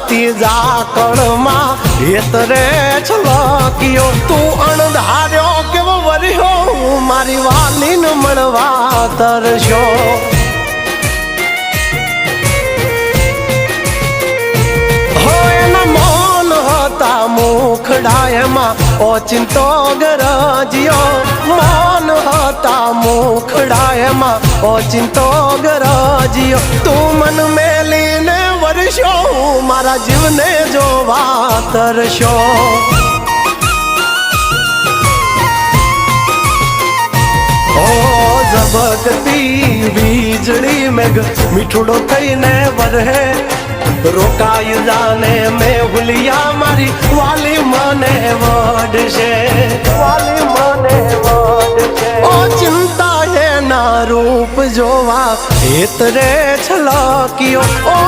ચમકતી ઝાકળમાં. હેતરે છલકિયો તું અણધાર્યો કેવો વર્યો? મારી વાલીન મળવા તરશો મુખડાયમાં. ઓચિંતો ગરજ્યો. માન હતા મુખડાયમાં. ઓચિંતો ગરજ્યો. તું મન મારા જીવને જોવા તરશો. ઓ ઝબકતી વીજળી મેઘ, મીઠડો થઈને વરહે. રોકાઈ જાને મેં ભૂલિયા મારી, વાલી મને વડશે વાલી મને વડશે ઓ ચિંતા એના રૂપ જોવા, હેતરે છલક્યો ઓ